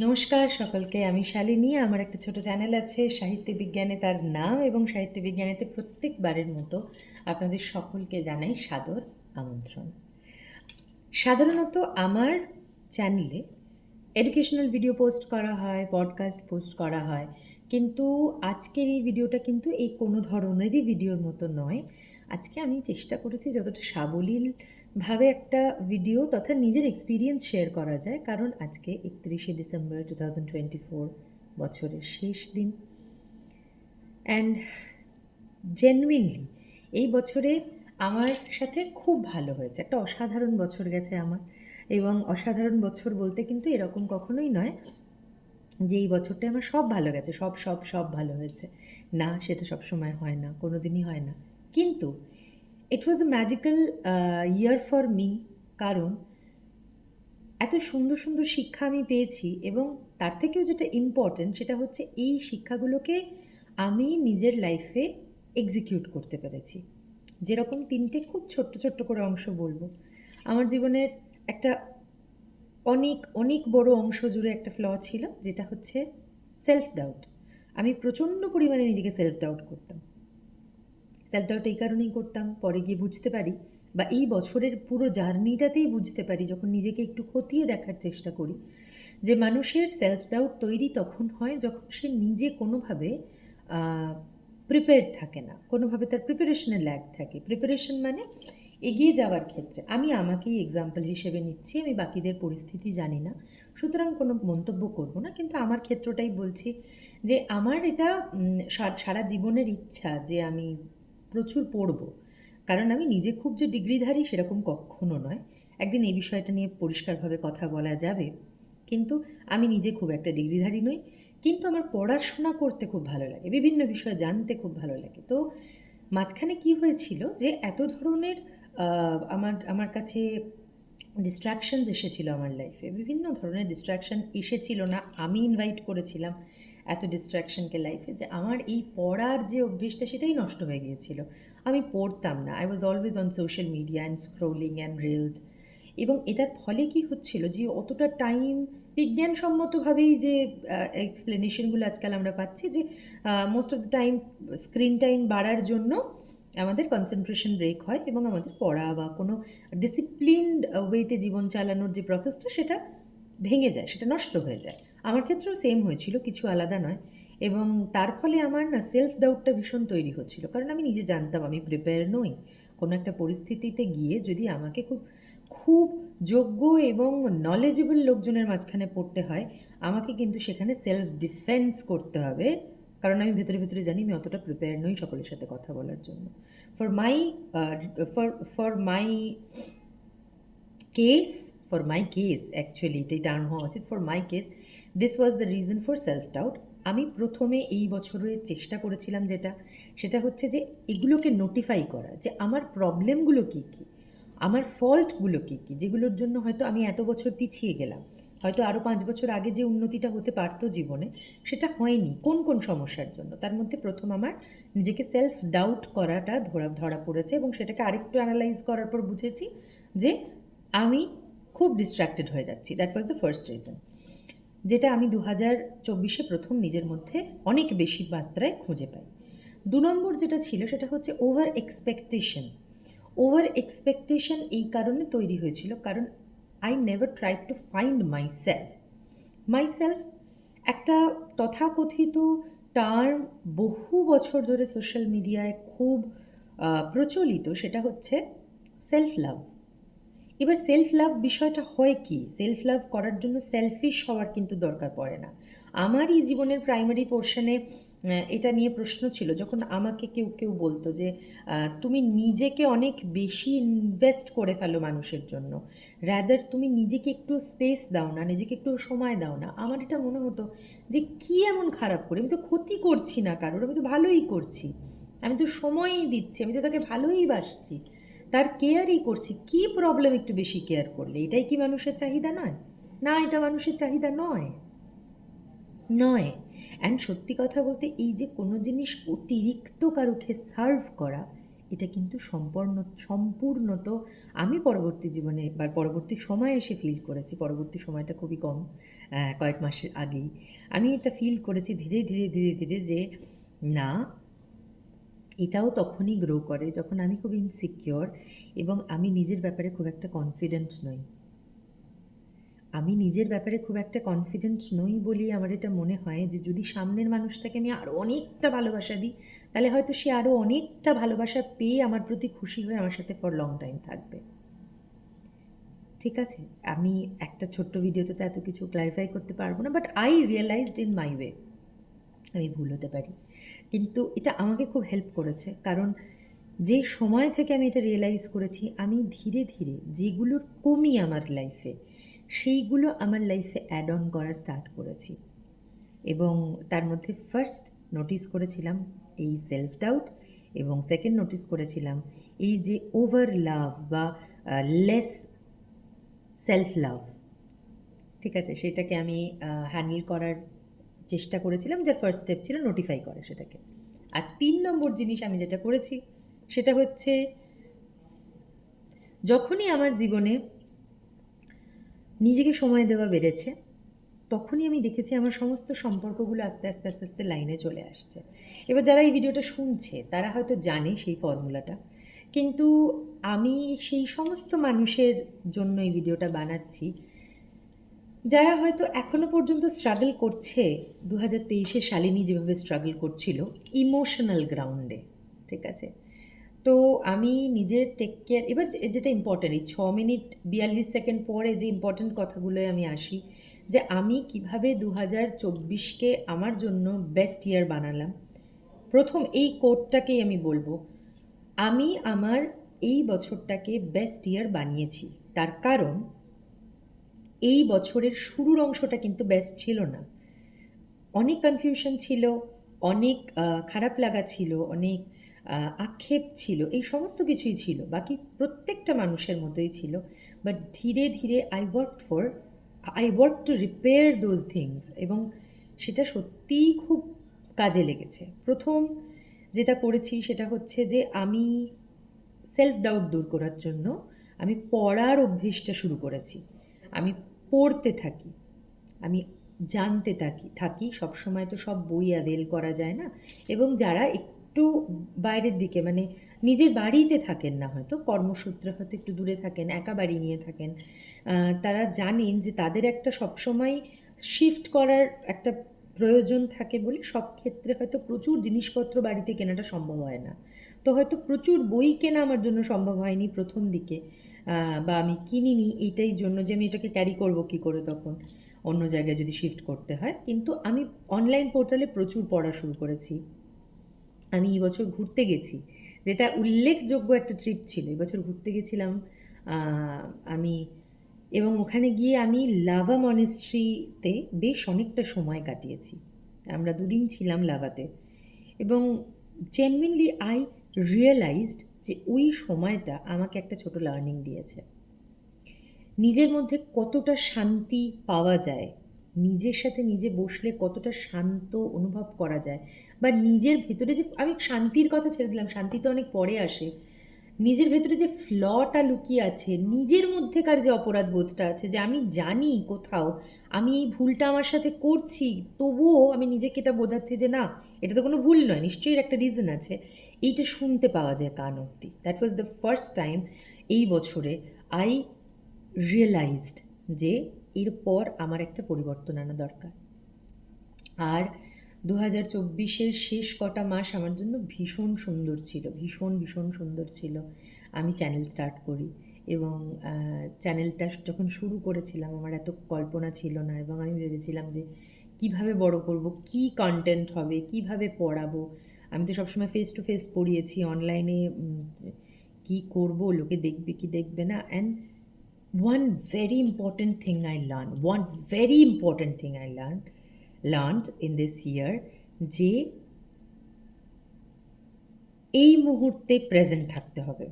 নমস্কার সকলকে, আমি শালিনী। আমার একটা ছোট চ্যানেল আছে সাহিত্য বিজ্ঞানে তার নাম এবং সাহিত্য বিজ্ঞানেতে প্রত্যেকবারের মতো আপনাদের সকলকে জানাই সাদর আমন্ত্রণ। সাধারণত আমার চ্যানেলে এডুকেশনাল ভিডিও পোস্ট করা হয় পডকাস্ট পোস্ট করা হয়। কিন্তু আজকের এই ভিডিওটা কিন্তু এই কোনো ধরনেরই ভিডিওর মতো নয়। আজকে আমি চেষ্টা করেছি যতটা সাবলীলভাবে একটা ভিডিও তথা নিজের এক্সপিরিয়েন্স শেয়ার করা যায়। কারণ আজকে একত্রিশে December two thousand twenty four বছরের শেষ দিন। অ্যান্ড জেনুইনলি এই বছরে আমার সাথে খুব ভালো হয়েছে। একটা অসাধারণ বছর গেছে আমার। এবং অসাধারণ বছর বলতে কিন্তু এরকম কখনোই নয় যে এই বছরটা আমার সব ভালো গেছে। সব সব সব ভালো হয়েছে। না, সেটা সব সময় হয় না। কোনো দিনই হয় না। কিন্তু it was a magical year for me কারণ এত সুন্দর সুন্দর শিক্ষা আমি পেয়েছি এবং তার থেকেও যেটা ইম্পর্ট্যান্ট সেটা হচ্ছে এই শিক্ষাগুলোকে আমি নিজের লাইফে এক্সিকিউট করতে পেরেছি। যেরকম তিনটে খুব ছোট্ট ছোট্ট করে অংশ বলব। আমার জীবনের একটা অনেক অনেক বড় অংশ জুড়ে একটা ফ্ল ছিল, যেটা হচ্ছে সেলফ ডাউট আমি প্রচণ্ড পরিমাণে নিজেকে সেলফ ডাউট করতাম। সেলফ এই কারণেই করতাম, পরে গিয়ে বুঝতে পারি বা এই বছরের পুরো জার্নিটাতেই বুঝতে পারি যখন নিজেকে একটু খতিয়ে দেখার চেষ্টা করি যে মানুষের সেলফ ডাউট তৈরি তখন হয় যখন সে নিজে কোনোভাবে প্রিপেয়ার্ড থাকে না, কোনোভাবে তার প্রিপারেশনে ল্যাগ থাকে। প্রিপারেশন মানে এগিয়ে যাওয়ার ক্ষেত্রে। আমি আমাকেই এক্সাম্পল হিসেবে নিচ্ছি, আমি বাকিদের পরিস্থিতি জানি না, সুতরাং কোনো মন্তব্য করব না, কিন্তু আমার ক্ষেত্রটাই বলছি যে আমার এটা সারা জীবনের ইচ্ছা যে আমি প্রচুর পড়ব। কারণ আমি নিজে খুব যে ডিগ্রিধারী সেরকম কখনো নয়। একদিন এই বিষয়টা নিয়ে পরিষ্কারভাবে কথা বলা যাবে। কিন্তু আমি নিজে খুব একটা ডিগ্রিধারী নই। কিন্তু আমার পড়াশোনা করতে খুব ভালো লাগে। বিভিন্ন বিষয় জানতে খুব ভালো লাগে। তো মাঝখানে কি হয়েছিল যে এত ধরনের আমার আমার কাছে ডিস্ট্র্যাকশনস এসেছিল আমার লাইফে বিভিন্ন ধরনের ডিস্ট্র্যাকশন এসেছিল না। আমি ইনভাইট করেছিলাম। এত ডিস্ট্র্যাকশনকে লাইফে যে আমার এই পড়ার যে অভ্যেসটা সেটাই নষ্ট হয়ে গিয়েছিল। আমি পড়তাম না। I was always on social media and scrolling and reels এবং এটার ফলে কি হচ্ছিল যে অতটা টাইম বিজ্ঞানসম্মতভাবেই যে এক্সপ্লেনেশনগুলো আজকাল আমরা পাচ্ছি যে most of the time screen time বাড়ার জন্য আমাদের কনসেন্ট্রেশন ব্রেক হয় এবং আমাদের পড়া বা কোনো ডিসিপ্লিনড ওয়েতে জীবন চালানোর যে প্রসেসটা সেটা ভেঙে যায়, সেটা নষ্ট হয়ে যায়। আমার ক্ষেত্রেও সেম হয়েছিল, কিছু আলাদা নয়। এবং তার ফলে আমার না সেলফ ডাউটটা ভীষণ তৈরি হচ্ছিল। কারণ আমি নিজে জানতাম, আমি প্রিপেয়ার নই। কোনো একটা পরিস্থিতিতে গিয়ে যদি আমাকে খুব খুব যোগ্য এবং নলেজেবল লোকজনের মাঝখানে পড়তে হয়, আমাকে কিন্তু সেখানে সেলফ ডিফেন্স করতে হবে। কারণ আমি ভেতরে ভেতরে জানি আমি অতটা প্রিপেয়ার নই সকলের সাথে কথা বলার জন্য। For my for for my case for my case actually এটাই টার্ম হওয়া উচিত। For my case this was the reason for self doubt আমি প্রথমে এই বছরের চেষ্টা করেছিলাম যেটা, সেটা হচ্ছে যে এগুলোকে নোটিফাই করা যে আমার প্রবলেমগুলো কী কী, আমার ফল্টগুলো কী কী, যেগুলোর জন্য হয়তো আমি এত বছর পিছিয়ে গেলাম। হয়তো আরও পাঁচ বছর আগে যে উন্নতিটা হতে পারতো জীবনে, সেটা হয়নি কোন কোন সমস্যার জন্য। তার মধ্যে প্রথম আমার নিজেকে সেলফ ডাউট করাটা ধরা ধরা পড়েছে এবং সেটাকে আরেকটু অ্যানালাইজ করার পর বুঝেছি যে আমি খুব ডিস্ট্র্যাক্টেড হয়ে যাচ্ছি। That was the first reason যেটা আমি দু হাজার চব্বিশে প্রথম নিজের মধ্যে অনেক বেশি মাত্রায় খুঁজে পাই। দু নম্বর যেটা ছিল সেটা হচ্ছে ওভার এক্সপেকটেশন ওভার এক্সপেকটেশন এই কারণে তৈরি হয়েছিল কারণ I never try to find myself myself একটা তথাকথিত টার্ম বহু বছর ধরে সোশ্যাল মিডিয়ায় খুব প্রচলিত, সেটা হচ্ছে সেলফ লাভ এবার সেলফ লাভ বিষয়টা হয় কি? সেলফ লাভ করার জন্য সেলফিশ হওয়ার কিন্তু দরকার পড়ে না। আমার এই জীবনের প্রাইমারি পোর্শনে এটা নিয়ে প্রশ্ন ছিল, যখন আমাকে কেউ কেউ বলতো যে তুমি নিজেকে অনেক বেশি ইনভেস্ট করে ফেলো মানুষের জন্য। র্যাদার তুমি নিজেকে একটু স্পেস দাও না, নিজেকে একটু সময় দাও না। আমার এটা মনে হতো যে, কি এমন খারাপ করি? আমি তো ক্ষতি করছি না কারোর, আমি তো ভালোই করছি। আমি তো সময়ই দিচ্ছি, আমি তো তাকে ভালোই বাসছি। তার কেয়ারই করছি। কি প্রবলেম একটু বেশি কেয়ার করলে? এটাই কি মানুষের চাহিদা নয়? না, এটা মানুষের চাহিদা নয়। নয়। অ্যান্ড সত্যি কথা বলতে এই যে কোনো জিনিস অতিরিক্ত কারুকে সার্ভ করা, এটা কিন্তু সম্পূর্ণ সম্পূর্ণত আমি পরবর্তী জীবনে বা পরবর্তী সময়ে এসে ফিল করেছি। পরবর্তী সময়টা খুবই কম কয়েক মাসের আগেই। আমি এটা ফিল করেছি ধীরে ধীরে ধীরে ধীরে যে, না এটাও তখনই গ্রো করে যখন আমি খুব ইনসিকিওর এবং আমি নিজের ব্যাপারে খুব একটা কনফিডেন্ট নই। আমি নিজের ব্যাপারে খুব একটা কনফিডেন্ট নই বলেই আমার এটা মনে হয় যে যদি সামনের মানুষটাকে আমি আরও অনেকটা ভালোবাসা দিই, তাহলে হয়তো সে আরও অনেকটা ভালোবাসা পেয়ে আমার প্রতি খুশি হয়ে আমার সাথে ফর লং টাইম থাকবে। ঠিক আছে? আমি একটা ছোট্ট ভিডিওতে তো এত কিছু ক্লারিফাই করতে পারব না but I realised in my way আমি ভুল হতে পারি। কিন্তু এটা আমাকে খুব হেল্প করেছে। কারণ যে সময় থেকে আমি এটা রিয়েলাইজ করেছি, আমি ধীরে ধীরে যেগুলোর কমি আমার লাইফে সেইগুলো আমার লাইফে অ্যাড অন করা স্টার্ট করেছি। এবং তার মধ্যে ফার্স্ট নোটিস করেছিলাম এই সেলফ ডাউট এবং সেকেন্ড নোটিস করেছিলাম এই যে ওভার লাভ বা লেস সেলফ লাভ ঠিক আছে? সেটাকে আমি হ্যান্ডেল করার চেষ্টা করেছিলাম, যার ফার্স্ট স্টেপ ছিল নোটিফাই করা সেটাকে। আর তিন নম্বর জিনিস আমি যেটা করেছি, সেটা হচ্ছে যখনই আমার জীবনে নিজেকে সময় দেওয়া বেড়েছে, তখনই আমি দেখেছি আমার সমস্ত সম্পর্কগুলো আস্তে আস্তে আস্তে আস্তে লাইনে চলে আসছে। এবার যারা এই ভিডিওটা শুনছে, তারা হয়তো জানে সেই ফর্মুলাটা কিন্তু আমি সেই সমস্ত মানুষের জন্য এই ভিডিওটা বানাচ্ছি যারা হয়তো এখনও পর্যন্ত স্ট্রাগল করছে দু হাজার তেইশে শালিনী যেভাবে স্ট্রাগল করছিল ইমোশনাল গ্রাউন্ডে ঠিক আছে? তো আমি নিজের টেক কেয়ার এবার যেটা ইম্পর্ট্যান্ট এই ছ মিনিট বিয়াল্লিশ সেকেন্ড পরে যে ইম্পর্ট্যান্ট কথাগুলোয় আমি আসি, যে আমি কীভাবে দু হাজার চব্বিশকে আমার জন্য বেস্ট ইয়ার বানালাম, প্রথম এই কোডটাকেই আমি বলব, আমি আমার এই বছরটাকে বেস্ট ইয়ার বানিয়েছি, তার কারণ এই বছরের শুরুর অংশটা কিন্তু বেস্ট ছিল না। অনেক কনফিউশন ছিল, অনেক খারাপ লাগা ছিল, অনেক আক্ষেপ ছিল, এই সমস্ত কিছুই ছিল, বাকি প্রত্যেকটা মানুষের মতোই ছিল। বাট ধীরে ধীরে I work for I work to repair those things এবং সেটা সত্যিই খুব কাজে লেগেছে। প্রথম যেটা করেছি সেটা হচ্ছে যে আমি সেলফ ডাউট দূর করার জন্য আমি পড়ার অভ্যেসটা শুরু করেছি। আমি পড়তে থাকি। আমি জানতে থাকি থাকি, সবসময় তো সব বই অ্যাভেল করা যায় না। এবং যারা একটু বাইরের দিকে মানে নিজের বাড়িতে থাকেন না হয়তো, কর্মসূত্রে হয়তো একটু দূরে থাকেন, একা বাড়ি নিয়ে থাকেন তারা জানেন যে তাদের একটা সবসময় শিফট করার একটা প্রয়োজন থাকে বলে সব ক্ষেত্রে হয়তো প্রচুর জিনিসপত্র বাড়িতে কেনাটা সম্ভব হয় না। তো হয়তো প্রচুর বই কেনা আমার জন্য সম্ভব হয়নি প্রথম দিকে বা আমি কিনিনি এইটাই জন্য যে আমি এটাকে ক্যারি করব কি করে তখন। অন্য জায়গায় যদি শিফট করতে হয়। কিন্তু আমি অনলাইন পোর্টালে প্রচুর পড়া শুরু করেছি। আমি এই বছর ঘুরতে গেছি। যেটা উল্লেখযোগ্য একটা ট্রিপ ছিল। এবছর ঘুরতে গেছিলাম আমি এবং ওখানে গিয়ে আমি লাভা মনেস্ট্রিতে বেশ অনেকটা সময় কাটিয়েছি। আমরা দুদিন ছিলাম লাভাতে। এবং জেনুইনলি আই রিয়েলাইজড যে ওই সময়টা আমাকে একটা ছোট লার্নিং দিয়েছে। নিজের মধ্যে কতটা শান্তি পাওয়া যায়, নিজের সাথে নিজে বসলে কতটা শান্ত অনুভব করা যায়, বা নিজের ভেতরে যে আমি শান্তির কথা ছেড়ে দিলাম, শান্তি তো অনেক পরে আসে নিজের ভেতরে যে ফ্লটা লুকিয়ে আছে, নিজের মধ্যেকার যে অপরাধ বোধটা আছে, যে আমি জানি কোথাও, আমি এই ভুলটা আমার সাথে করছি, তবুও আমি নিজেকে এটা বোঝাচ্ছি যে না, এটা তো কোনো ভুল নয়, নিশ্চয়ই একটা রিজন আছে। এইটা শুনতে পাওয়া যায় কান অব্দি। That was the first time এই বছরে আই রিয়েলাইজড যে এরপর আমার একটা পরিবর্তন আনা দরকার। আর দু হাজার চব্বিশের শেষ কটা মাস আমার জন্য ভীষণ সুন্দর ছিল ভীষণ ভীষণ সুন্দর ছিল। আমি চ্যানেল স্টার্ট করি এবং চ্যানেলটা যখন শুরু করেছিলাম আমার এত কল্পনা ছিল না এবং আমি ভেবেছিলাম যে কীভাবে বড় করব কি কন্টেন্ট হবে কীভাবে পড়াবো। আমি তো সবসময় ফেস টু ফেস পড়িয়েছি অনলাইনে কি করব লোকে দেখবে কি দেখবে না? And one very important thing I learned, one very important thing I learned, learned in this year, যে এই মুহূর্তে প্রেজেন্ট থাকতে হবে।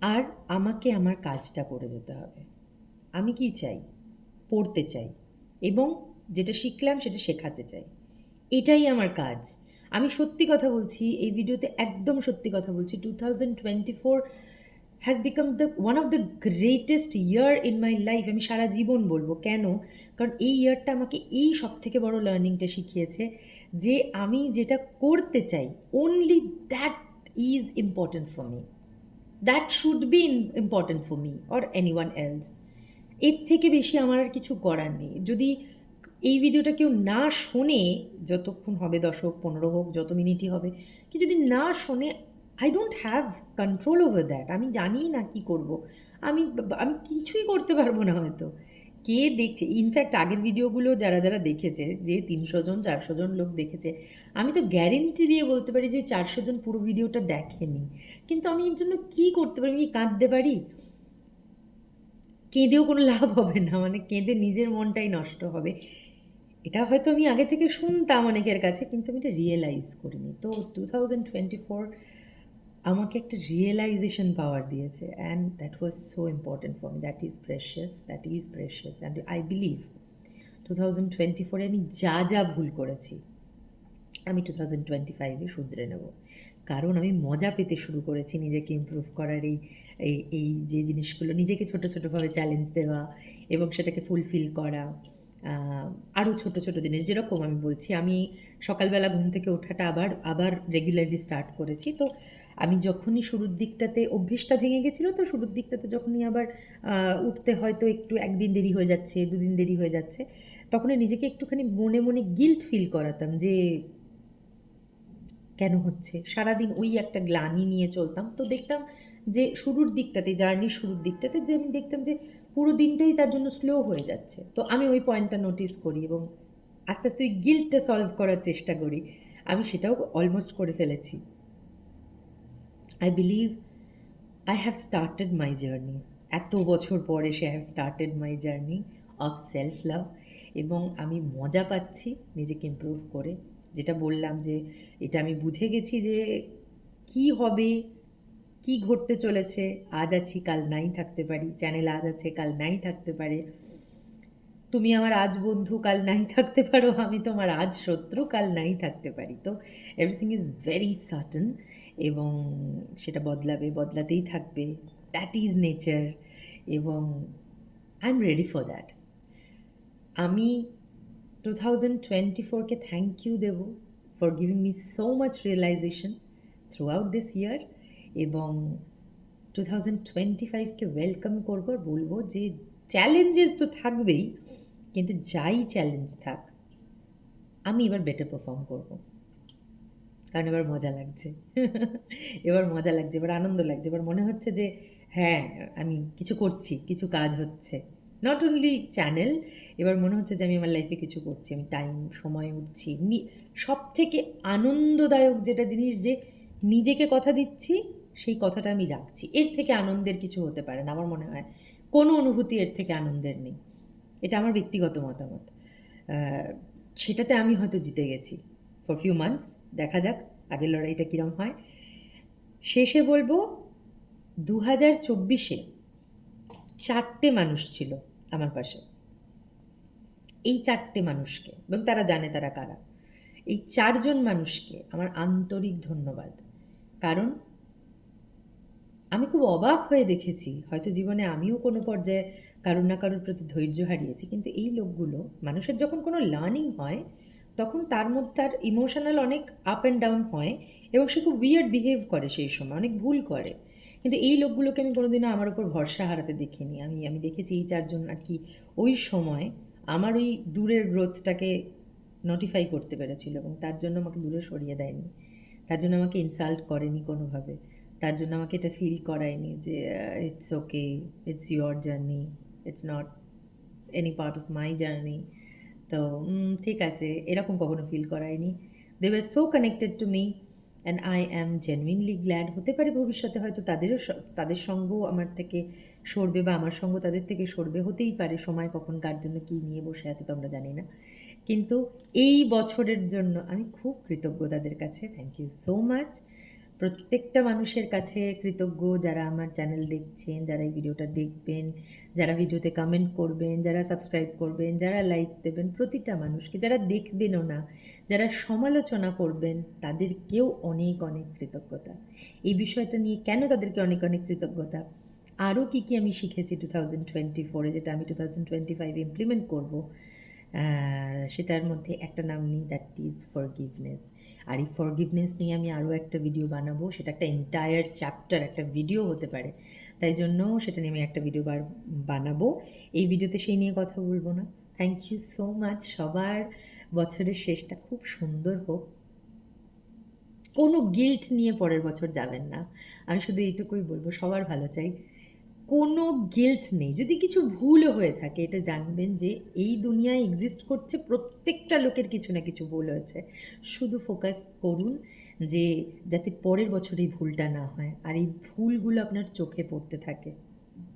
আর আমাকে আমার কাজটা করে যেতে হবে। আমি কি চাই? পড়তে চাই। এবং যেটা শিখলাম সেটা শেখাতে চাই। এটাই আমার কাজ। আমি সত্যি কথা বলছি, এই ভিডিওতে একদম সত্যি কথা বলছি। Two thousand twenty four has become the one of the greatest year in my life আমি সারা জীবন বলব। কেন? কারণ এই ইয়ারটা আমাকে এই সব থেকে বড় লার্নিংটা শিখিয়েছে যে আমি যেটা করতে চাই only that is important for me that should be important for me or anyone else এর থেকে বেশি আমার আর কিছু করার নেই। যদি এই ভিডিওটা কেউ না শোনে, যতক্ষণ হবে দশ হোক, পনেরো হোক, যত মিনিটই হবে কি যদি না শোনে I don't have control over that আমি জানি না কি করব। আমি আমি কিছুই করতে পারব না হয়তো। কে দেখছে? ইনফ্যাক্ট আগের ভিডিওগুলো যারা যারা দেখেছে, যে তিনশো জন, চারশো জন লোক দেখেছে, আমি তো গ্যারেন্টি দিয়ে বলতে পারি যে চারশো জন পুরো ভিডিওটা দেখেনি। কিন্তু আমি এর জন্য কী করতে পারি? কি কাঁদতে পারি? কেঁদেও কোনো লাভ হবে না। মানে কেঁদে নিজের মনটাই নষ্ট হবে। এটা হয়তো আমি আগে থেকে শুনতাম অনেকের কাছে, কিন্তু আমি এটা রিয়েলাইজ করিনি। তো টু থাউজেন্ড টোয়েন্টি ফোর আমাকে একটা রিয়েলাইজেশন পাওয়ার দিয়েছে and that was so important for me that is precious that is precious and I believe two thousand twenty ফোরে আমি যা যা ভুল করেছি, আমি টু থাউজেন্ড টোয়েন্টি ফাইভে শুধরে নেব। কারণ আমি মজা পেতে শুরু করেছি নিজেকে ইমপ্রুভ করার এই এই এই যে জিনিসগুলো, নিজেকে ছোটো ছোটোভাবে চ্যালেঞ্জ দেওয়া এবং সেটাকে ফুলফিল করা আরও ছোটো ছোটো জিনিস যেরকম আমি বলছি, আমি সকালবেলা ঘুম থেকে ওঠাটা আবার আবার রেগুলারলি স্টার্ট করেছি। তো আমি যখনই শুরুর দিকটাতে অভ্যেসটা ভেঙে গেছিল, তো শুরুর দিকটাতে যখনই আবার উঠতে হয়তো একটু একদিন দেরি হয়ে যাচ্ছে, দুদিন দেরি হয়ে যাচ্ছে, তখনই নিজেকে একটুখানি মনে মনে গিল্ট ফিল করাতাম যে, কেন হচ্ছে? সারাদিন ওই একটা গ্লানি নিয়ে চলতাম, তো দেখতাম যে শুরুর দিকটাতে, জার্নির শুরুর দিকটাতে যে আমি দেখতাম যে পুরো দিনটাই তার জন্য স্লো হয়ে যাচ্ছে। তো আমি ওই পয়েন্টটা নোটিস করি এবং আস্তে আস্তে ওই গিল্টটা সলভ করার চেষ্টা করি। আমি সেটাও অলমোস্ট করে ফেলেছি। I believe I have started my journey এত বছর পরে সে have started my journey of self love এবং আমি মজা পাচ্ছি নিজেকে ইমপ্রুভ করে। যেটা বললাম যে এটা আমি বুঝে গেছি যে কি হবে, কি ঘটতে চলেছে, আজ আছি, কাল নাই থাকতে পারি চ্যানেল আজ আছে, কাল নাই থাকতে পারে। তুমি আমার আজ বন্ধু, কাল নাই থাকতে পারো, আমি তোমার আজ শত্রু, কাল নাই থাকতে পারি। তো এভরিথিং ইজ ভেরি সার্টন এবং সেটা বদলাবে, বদলাতেই থাকবে। দ্যাট ইজ নেচার এবং I am ready for that আমি টু থাউজেন্ড টোয়েন্টি ফোরকে থ্যাংক ইউ দেবো for giving me so much realisation throughout this year এবং টু থাউজেন্ড টোয়েন্টি ফাইভকে ওয়েলকাম করব আর বলব যে চ্যালেঞ্জেস তো থাকবেই, কিন্তু যাই চ্যালেঞ্জ থাক, আমি এবার বেটার পারফর্ম করব। কারণ এবার মজা লাগছে। এবার মজা লাগছে, এবার আনন্দ লাগছে, এবার মনে হচ্ছে যে হ্যাঁ আমি কিছু করছি, কিছু কাজ হচ্ছে। নট অনলি চ্যানেল এবার মনে হচ্ছে যে, আমি আমার লাইফে কিছু করছি, আমি টাইম সময় উঠছি। সব থেকে আনন্দদায়ক যেটা জিনিস যে, নিজেকে কথা দিচ্ছি, সেই কথাটা আমি রাখছি। এর থেকে আনন্দের কিছু হতে পারে না, আমার মনে হয়। কোনো অনুভূতি এর থেকে আনন্দের নেই। এটা আমার ব্যক্তিগত মতামত। সেটাতে আমি হয়তো জিতে গেছি। ফর ফিউ মান্থস দেখা যাক আগের লড়াইটা কীরকম হয়। শেষে বলব দু হাজার চব্বিশে চারটে মানুষ ছিল আমার পাশে। এই চারটে মানুষকে, এবং তারা জানে তারা কারা। এই চারজন মানুষকে আমার আন্তরিক ধন্যবাদ। কারণ আমি খুব অবাক হয়ে দেখেছি। হয়তো জীবনে আমিও কোনো পর্যায়ে কারোর না কারোর প্রতি ধৈর্য হারিয়েছি। কিন্তু এই লোকগুলো, মানুষের যখন কোনো লার্নিং হয়, তখন তার মধ্যে তার ইমোশনাল অনেক আপ অ্যান্ড ডাউন হয় এবং সে খুব উইয়ার্ড বিহেভ করে সেই সময়, অনেক ভুল করে। কিন্তু এই লোকগুলোকে আমি কোনোদিনও আমার ওপর ভরসা হারাতে দেখিনি। আমি আমি দেখেছি এই চারজন আর কি ওই সময় আমার ওই দূরের গ্রোথটাকে নোটিফাই করতে পেরেছিল এবং তার জন্য আমাকে দূরে সরিয়ে দেয়নি। তার জন্য আমাকে ইনসাল্ট করেনি কোনোভাবে। তার জন্য আমাকে এটা ফিল করায়নি যে it's okay it's your journey it's not any part of my journey তো ঠিক আছে, এরকম কখনো feel করায়নি। They were so connected to me and I am genuinely glad হতে পারে ভবিষ্যতে হয়তো তাদেরও তাদের সঙ্গও আমার থেকে সরবে বা আমার সঙ্গ তাদের থেকে সরবে, হতেই পারে সময় কখন কার জন্য কী নিয়ে বসে আছে তো আমরা জানি না। কিন্তু এই বছরের জন্য আমি খুব কৃতজ্ঞ তাদের কাছে। থ্যাংক ইউ সো মাচ প্রত্যেকটা মানুষের কাছে কৃতজ্ঞ যারা আমার চ্যানেল দেখছেন, যারা এই ভিডিওটা দেখবেন, যারা ভিডিওতে কমেন্ট করবেন, যারা সাবস্ক্রাইব করবেন, যারা লাইক দেবেন, প্রতিটা মানুষকে, যারা দেখবেনও না, যারা সমালোচনা করবেন, তাদেরকেও অনেক অনেক কৃতজ্ঞতা। এই বিষয়টা নিয়ে কেন তাদেরকে অনেক অনেক কৃতজ্ঞতা? আরও কী কী আমি শিখেছি টু থাউজেন্ড টোয়েন্টি ফোরে যেটা আমি টু থাউজেন্ড টোয়েন্টি ফাইভে ইমপ্লিমেন্ট করব সেটার মধ্যে একটা নাম নিই দ্যাট ইজ ফরগিভনেস আর এই ফরগিভনেস নিয়ে আমি আরও একটা ভিডিও বানাবো, সেটা একটা এন্টায়ার চ্যাপ্টার একটা ভিডিও হতে পারে। তাই জন্য সেটা নিয়ে আমি একটা ভিডিও বার, বানাবো। এই ভিডিওতে সেই নিয়ে কথা বলব না। থ্যাংক ইউ সো মাচ সবার বছরের শেষটা খুব সুন্দর হোক। কোনো গিল্ট নিয়ে পরের বছর যাবেন না। আমি শুধু এইটুকুই বলব, সবার ভালো চাই। কোনো গিল্ট নেই। যদি কিছু ভুলও হয়ে থাকে, এটা জানবেন যে এই দুনিয়ায় এক্সিস্ট করছে প্রত্যেকটা লোকের কিছু না কিছু ভুল হয়েছে। শুধু ফোকাস করুন যে যাতে পরের বছর এই ভুলটা না হয়, আর এই ভুলগুলো আপনার চোখে পড়তে থাকে।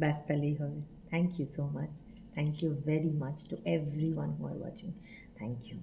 ব্যাস, তাহলেই হবে। Thank you so much thank you very much to everyone who are watching thank you